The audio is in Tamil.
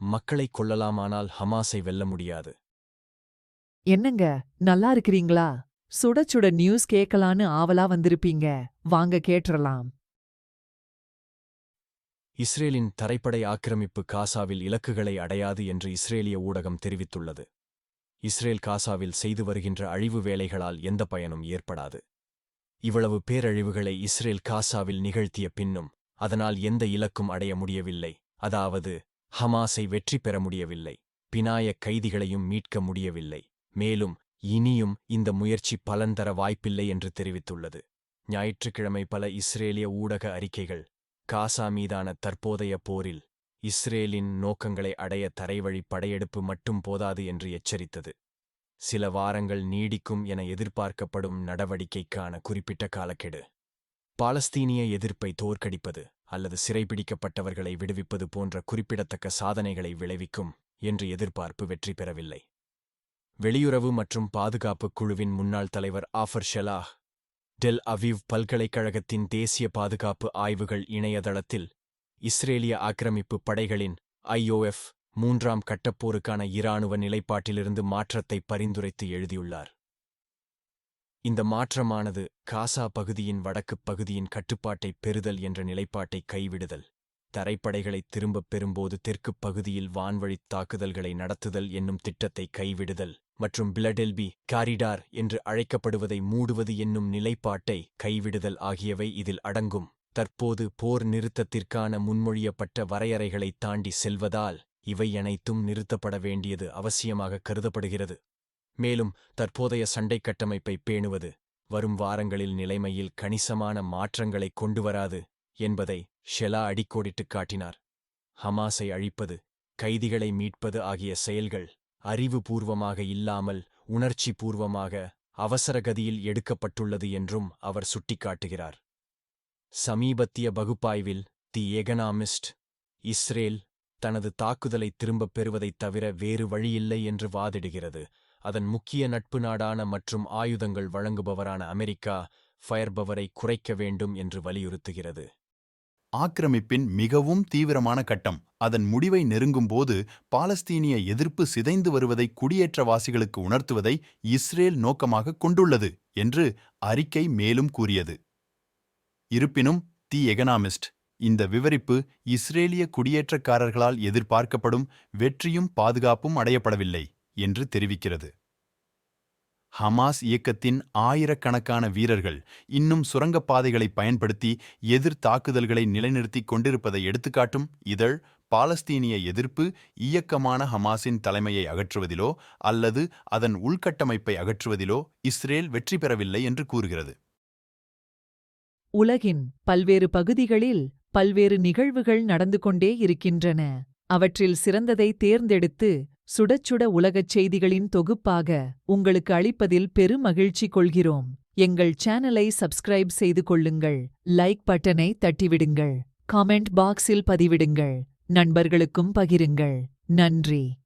மக்களை கொல்லலாமானால் ஹமாஸை வெல்ல முடியாது. என்னங்க நல்லா இருக்கிறீங்களா? சுட சுட நியூஸ் கேட்கலான்னு ஆவலா வந்திருப்பீங்க. வாங்க கேட்டுறலாம். இஸ்ரேலின் தரைப்படை ஆக்கிரமிப்பு காசாவில் இலக்குகளை அடையாது என்று இஸ்ரேலிய ஊடகம் தெரிவித்துள்ளது. இஸ்ரேல் காசாவில் செய்து வருகின்ற அழிவு வேலைகளால் எந்த பயனும் ஏற்படாது. இவ்வளவு பேரழிவுகளை இஸ்ரேல் காசாவில் நிகழ்த்திய பின்னும் அதனால் எந்த இலக்கும் அடைய முடியவில்லை. அதாவது ஹமாஸை வெற்றி பெற முடியவில்லை. பினாயக் கைதிகளையும் மீட்க முடியவில்லை. மேலும் இனியும் இந்த முயற்சி பலன் தர வாய்ப்பில்லை என்று தெரிவித்துள்ளது. ஞாயிற்றுக்கிழமை பல இஸ்ரேலிய ஊடக அறிக்கைகள். காசா மீதான தற்போதைய போரில் இஸ்ரேலின் நோக்கங்களை அடைய தரைவழி படையெடுப்பு மட்டும் போதாது என்று எச்சரித்தது. சில வாரங்கள் நீடிக்கும் என எதிர்பார்க்கப்படும் நடவடிக்கைக்கான குறிப்பிட்ட காலக்கெடு. பாலஸ்தீனிய எதிர்ப்பை தோற்கடிப்பது அல்லது சிறைபிடிக்கப்பட்டவர்களை விடுவிப்பது போன்ற குறிப்பிடத்தக்க சாதனைகளை விளைவிக்கும் என்று எதிர்பார்ப்பு வெற்றி பெறவில்லை. வெளியுறவு மற்றும் பாதுகாப்பு குழுவின் முன்னாள் தலைவர் ஆஃபர் ஷெலாஹ் டெல் அவிவ் பல்கலைக்கழகத்தின் தேசிய பாதுகாப்பு ஆய்வுகள் இணையதளத்தில் இஸ்ரேலிய ஆக்கிரமிப்பு படைகளின் ஐஓஎஃப் மூன்றாம் கட்டப்போருக்கான இராணுவ நிலைப்பாட்டிலிருந்து மாற்றத்தை பரிந்துரைத்து எழுதியுள்ளார். இந்த மாற்றமானது காசா பகுதியின் வடக்குப் பகுதியின் கட்டுப்பாட்டை பெறுதல் என்ற நிலைப்பாட்டை கைவிடுதல். தரைப்படைகளை திரும்பப் பெறும்போது தெற்குப் பகுதியில் வான்வழித் தாக்குதல்களை நடத்துதல் என்னும் திட்டத்தை கைவிடுதல் மற்றும் பிலடெல்பி காரிடார் என்று அழைக்கப்படுவதை மூடுவது என்னும் நிலைப்பாட்டை கைவிடுதல் ஆகியவை இதில் அடங்கும். தற்போது போர் நிறுத்தத்திற்கான முன்மொழியப்பட்ட வரையறைகளை தாண்டி செல்வதால் இவை அனைத்தும் நிறுத்தப்பட வேண்டியது அவசியமாக கருதப்படுகிறது. மேலும் தற்போதைய சண்டை கட்டமைப்பை பேணுவது வரும் வாரங்களில் நிலைமையில் கணிசமான மாற்றங்களை கொண்டுவராது என்பதை ஷெலா அடிக்கோடிட்டுக் காட்டினார். ஹமாஸை அழிப்பது கைதிகளை மீட்பது ஆகிய செயல்கள் அறிவுபூர்வமாக இல்லாமல் உணர்ச்சி பூர்வமாக அவசரகதியில் எடுக்கப்பட்டுள்ளது என்றும் அவர் சுட்டிக்காட்டுகிறார். சமீபத்திய பகுப்பாய்வில் தி எகனாமிஸ்ட் இஸ்ரேல் தனது தாக்குதலை திரும்பப் பெறுவதைத் தவிர வேறு வழியில்லை என்று வாதிடுகிறது. அதன் முக்கிய நட்பு நாடான மற்றும் ஆயுதங்கள் வழங்குபவரான அமெரிக்கா ஃபயர்பவரை குறைக்க வேண்டும் என்று வலியுறுத்துகிறது. ஆக்கிரமிப்பின் மிகவும் தீவிரமான கட்டம். அதன் முடிவை நெருங்கும்போது பாலஸ்தீனிய எதிர்ப்பு சிதைந்து வருவதை குடியேற்றவாசிகளுக்கு உணர்த்துவதை இஸ்ரேல் நோக்கமாக கொண்டுள்ளது என்று அறிக்கை மேலும் கூறியது. இருப்பினும் தி எகனாமிஸ்ட் இந்த விவரிப்பு இஸ்ரேலிய குடியேற்றக்காரர்களால் எதிர்பார்க்கப்படும் வெற்றியும் பாதுகாப்பும் அடையப்படவில்லை. என்று தெரிவிக்கிறது. ஹமாஸ் இயக்கத்தின் ஆயிரக்கணக்கான வீரர்கள் இன்னும் சுரங்கப்பாதைகளை பயன்படுத்தி எதிர் தாக்குதல்களை நிலைநிறுத்திக் கொண்டிருப்பதை எடுத்துக்காட்டும் இதழ் பாலஸ்தீனிய எதிர்ப்பு இயக்கமான ஹமாஸின் தலைமையை அகற்றுவதிலோ அல்லது அதன் உள்கட்டமைப்பை அகற்றுவதிலோ இஸ்ரேல் வெற்றி பெறவில்லை என்று கூறுகிறது. உலகின் பல்வேறு பகுதிகளில் பல்வேறு நிகழ்வுகள் நடந்து கொண்டே இருக்கின்றன. அவற்றில் சிறந்ததை தேர்ந்தெடுத்து சுடச்சுட உலகச் செய்திகளின் தொகுப்பாக உங்களுக்கு அளிப்பதில் பெருமகிழ்ச்சி கொள்கிறோம். எங்கள் சேனலை சப்ஸ்கிரைப் செய்து கொள்ளுங்கள். லைக் பட்டனை தட்டிவிடுங்கள். காமெண்ட் பாக்ஸில் பதிவிடுங்கள். நண்பர்களுக்கும் பகிருங்கள். நன்றி.